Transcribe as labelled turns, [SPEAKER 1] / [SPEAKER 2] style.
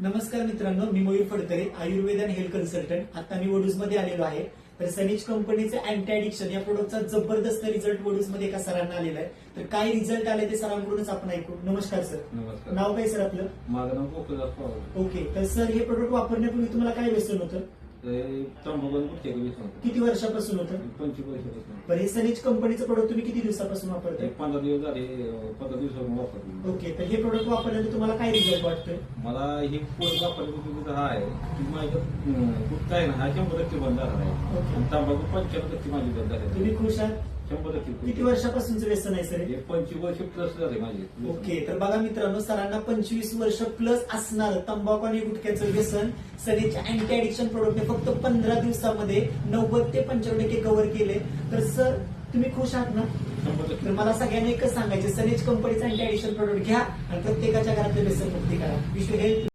[SPEAKER 1] नमस्कार मित्रांनो मी मयूर फडतरे आयुर्वेद आणि हेल्थ कन्सल्टंट आता मी वडूजमध्ये आलेलो आहे. तर सनीज कंपनीचे अँटी ऍडिक्शन या प्रोडक्टचा जबरदस्त रिझल्ट वडूजमध्ये एका सरांना आलेला आहे. तर काय रिझल्ट आले ते सरांकडूनच आपण ऐकू. नमस्कार सर.
[SPEAKER 2] नमस्कार.
[SPEAKER 1] नाव काय सर आपलं?
[SPEAKER 2] माझं नाव गोकुळदास पवार
[SPEAKER 1] ओके तर सर हे प्रोडक्ट वापरण्यापूर्वी तुम्हाला काय व्यसन होतं?
[SPEAKER 2] कुठे
[SPEAKER 1] किती वर्षापासून होतं?
[SPEAKER 2] पंचवीस वर्षापासून.
[SPEAKER 1] बरं हे सनीज कंपनीचं प्रोडक्ट तुम्ही किती दिवसापासून वापरताय
[SPEAKER 2] एक पंधरा दिवस झाले पंधरा दिवसापासून वापरतो
[SPEAKER 1] ओके तर हे प्रोडक्ट वापरल्यानंतर तुम्हाला काय रिझल्ट वाटतोय?
[SPEAKER 2] मला ही पोट वापरण्याची हा आहे. की माझं गुटखा आहे ना हा शंभर टक्के बंद झाला आहे.
[SPEAKER 1] ओके.
[SPEAKER 2] तंबाखू पंच्याण्णव टक्के माझी बंद झाली
[SPEAKER 1] तुम्ही खुश आहात?
[SPEAKER 2] शंभर टक्के
[SPEAKER 1] किती वर्षापासूनचं व्यसन आहे सर हे?
[SPEAKER 2] हे पंचवीस वर्ष प्लस झाले माझे.
[SPEAKER 1] ओके तर बघा मित्रांनो सरांना पंचवीस वर्ष प्लस असणार तंबाखू आणि गुटख्याचं व्यसन. सनीच्या अँटी ऍडिक्शन प्रोडक्टने फक्त पंधरा दिवसामध्ये नव्वद ते पंच्याण्णव टक्के कव्हर केले. तर सर तुम्ही खुश आहात ना?
[SPEAKER 2] शंभर
[SPEAKER 1] तर
[SPEAKER 2] टक्के
[SPEAKER 1] मला सगळ्यांनी एकच सांगायचे सनेज कंपनीचं अँटी ऍडिक्शन प्रोडक्ट घ्या आणि प्रत्येकाच्या घरातले व्यसन मुक्ती करा. विश्व हेल्थ